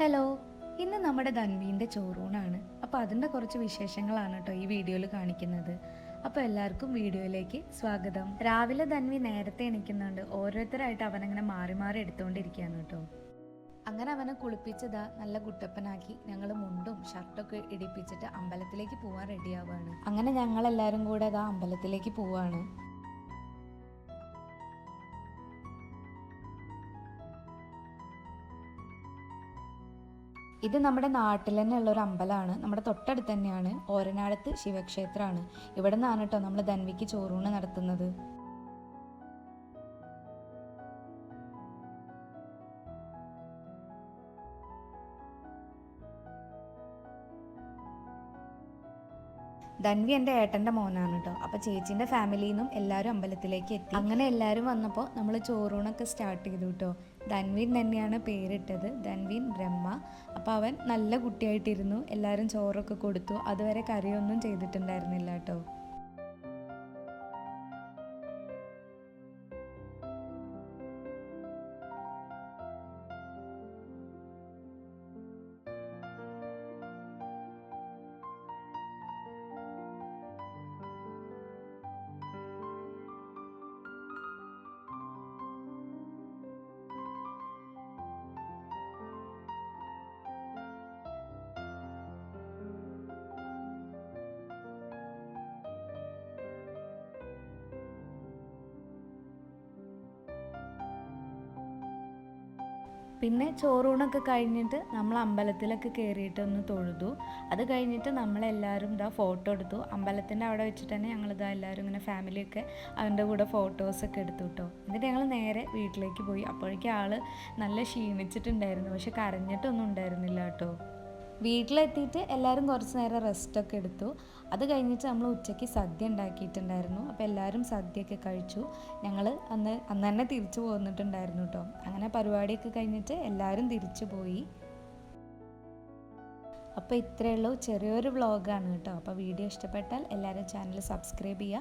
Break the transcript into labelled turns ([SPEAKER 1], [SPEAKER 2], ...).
[SPEAKER 1] Hello ഇന്ന് നമ്മുടെ ധൻവീന്റെ ചോറൂണാണ്. അപ്പോൾ അതിന്റെ കുറച്ച് വിശേഷങ്ങളാണ് കേട്ടോ ഈ വീഡിയോയിൽ കാണിക്കുന്നത്. അപ്പോൾ എല്ലാവർക്കും വീഡിയോയിലേക്ക് സ്വാഗതം. രാവിലെ ധൻവി നേരത്തെ എണീക്കുന്നുണ്ട്. ഓരോരുത്തരായിട്ട് അവനങ്ങനെ മാറി മാറി എടുത്തുകൊണ്ടിരിക്കുകയാണ് കേട്ടോ അങ്ങനെ അവനെ കുളിപ്പിച്ചതാ നല്ല കുട്ടപ്പനാക്കി. ഞങ്ങൾ മുണ്ടും ഷർട്ടൊക്കെ ഇടിപ്പിച്ചിട്ട് അമ്പലത്തിലേക്ക് പോകാൻ റെഡിയാവുകയാണ് അങ്ങനെ ഞങ്ങളെല്ലാവരും കൂടെ അതാ അമ്പലത്തിലേക്ക് പോവാണ്. ഇത് നമ്മുടെ നാട്ടിൽ തന്നെ ഉള്ള ഒരു അമ്പലമാണ്. നമ്മുടെ തൊട്ടടുത്ത് തന്നെയാണ്. ഓരനാടത്ത് ശിവക്ഷേത്രമാണ്. ഇവിടെ നിന്നാണ് കേട്ടോ നമ്മൾ ധൻവിക്ക് ചോറൂണ് നടത്തുന്നത്. ധൻവി എന്റെ ഏട്ടന്റെ മോനാണ് കേട്ടോ അപ്പോൾ ചേച്ചീന്റെ ഫാമിലിയിൽ നിന്നും എല്ലാവരും അമ്പലത്തിലേക്ക് എത്തി. അങ്ങനെ എല്ലാവരും വന്നപ്പോൾ നമ്മൾ ചോറൂണൊക്കെ സ്റ്റാർട്ട് ചെയ്തു കേട്ടോ ധൻവീൻ തന്നെയാണ് പേരിട്ടത്. ധൻവീൻ ബ്രഹ്മ. അപ്പോൾ അവൻ നല്ല കുട്ടിയായിട്ടിരുന്നു. എല്ലാവരും ചോറൊക്കെ കൊടുത്തു. അതുവരെ കറിയൊന്നും ചെയ്തിട്ടുണ്ടായിരുന്നില്ല കേട്ടോ പിന്നെ ചോറൂണൊക്കെ കഴിഞ്ഞിട്ട് നമ്മൾ അമ്പലത്തിലൊക്കെ കയറിയിട്ട് ഒന്ന് തൊഴുതു. അത് കഴിഞ്ഞിട്ട് നമ്മളെല്ലാവരും ഇതാ ഫോട്ടോ എടുത്തു. അമ്പലത്തിന്റെ അവിടെ വെച്ചിട്ട് തന്നെ ഞങ്ങളിതാ എല്ലാവരും ഇങ്ങനെ ഫാമിലിയൊക്കെ അവന്റെ കൂടെ ഫോട്ടോസൊക്കെ എടുത്തു കേട്ടോ എന്നിട്ട് ഞങ്ങൾ നേരെ വീട്ടിലേക്ക് പോയി. അപ്പോഴേക്കും ആൾ നല്ല ക്ഷീണിച്ചിട്ടുണ്ടായിരുന്നു. പക്ഷെ കരഞ്ഞിട്ടൊന്നും ഉണ്ടായിരുന്നില്ല കേട്ടോ വീട്ടിലെത്തിയിട്ട് എല്ലാവരും കുറച്ച് നേരം റെസ്റ്റൊക്കെ എടുത്തു. അത് കഴിഞ്ഞിട്ട് നമ്മൾ ഉച്ചയ്ക്ക് സദ്യ ഉണ്ടാക്കിയിട്ടുണ്ടായിരുന്നു. അപ്പോൾ എല്ലാവരും സദ്യയൊക്കെ കഴിച്ചു. ഞങ്ങൾ അന്ന് അന്ന് തന്നെ തിരിച്ചു പോന്നിട്ടുണ്ടായിരുന്നു കേട്ടോ. അങ്ങനെ പരിപാടിയൊക്കെ കഴിഞ്ഞിട്ട് എല്ലാവരും തിരിച്ചു പോയി. അപ്പോൾ ഇത്രയേ ഉള്ളൂ. ചെറിയൊരു വ്ളോഗാണ് കേട്ടോ. അപ്പോൾ വീഡിയോ ഇഷ്ടപ്പെട്ടാൽ എല്ലാവരും ചാനൽ സബ്സ്ക്രൈബ് ചെയ്യുക.